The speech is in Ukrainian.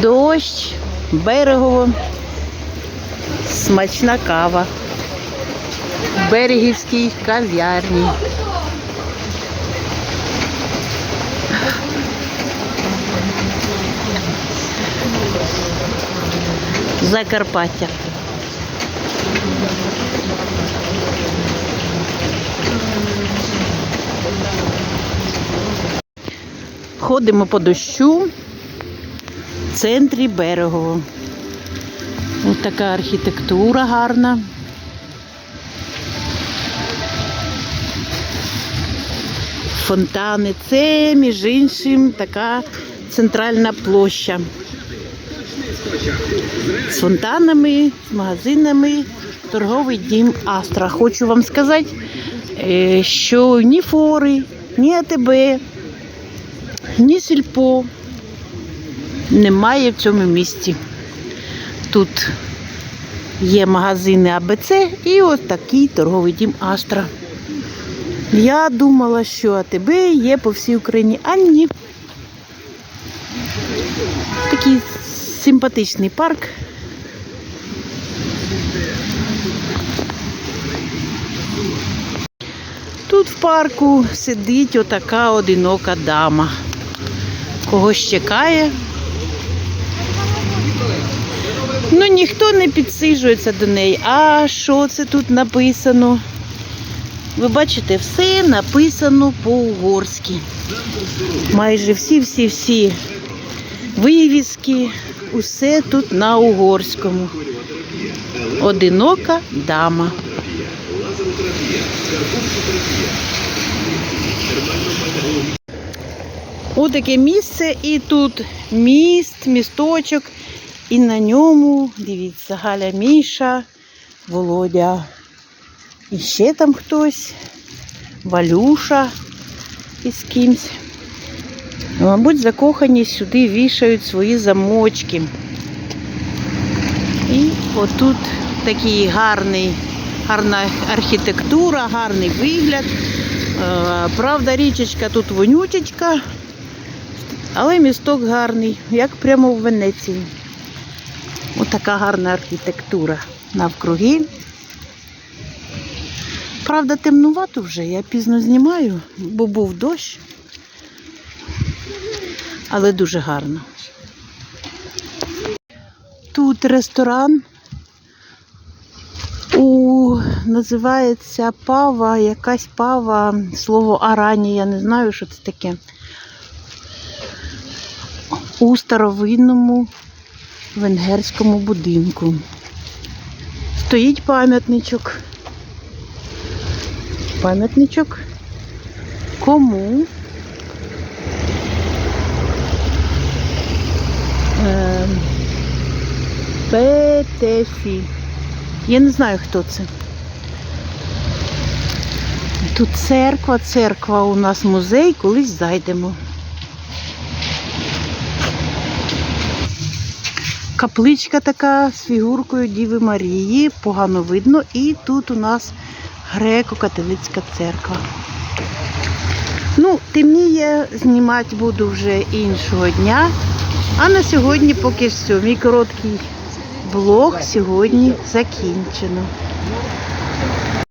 Дощ, берегово, смачна кава. В Берегівській кав'ярні. Закарпаття. Ходимо по дощу в центрі берегово. Ось така архітектура гарна. Фонтани. Це, між іншим, така центральна площа. З фонтанами, з магазинами, торговий дім Астра. Хочу вам сказати, е, що ні фори, ні АТБ, ні сільпо немає в цьому місті. Тут є магазини АБЦ і ось такий торговий дім Астра. Я думала, що АТБ є по всій Україні, а ні. Такий симпатичний парк. Тут в парку сидить отака одинока дама. Когось чекає. Ну, ніхто не підсиджується до неї. А що це тут написано? Ви бачите, все написано по-угорськи. Майже всі-всі-всі вивіски, усе тут на угорському. Одинока дама. Отаке місце, і тут міст, місточок, і на ньому, дивіться, Галя Міша, Володя. І ще там хтось, Валюша із кимсь. Мабуть, закохані сюди вішають свої замочки. І отут такий гарний, гарна архітектура, гарний вигляд. Е, Правда, річечка тут вонючечка, але місток гарний, як прямо в Венеції. Отака гарна архітектура навкруги. Правда, темнувато вже, я пізно знімаю, бо був дощ. Але дуже гарно. Тут ресторан у називається пава, якась пава, слово арані, я не знаю, що це таке. У старовинному венгерському будинку. Стоїть пам'ятничок. Пам'ятничок. Кому? Е, Петефі. Я не знаю, хто це. Тут церква, церква у нас музей, колись зайдемо. Капличка така з фігуркою Діви Марії, погано видно. І тут у нас греко-католицька церква. Ну, темніє, знімати буду вже іншого дня. А на сьогодні поки все. Мій короткий блог сьогодні закінчено.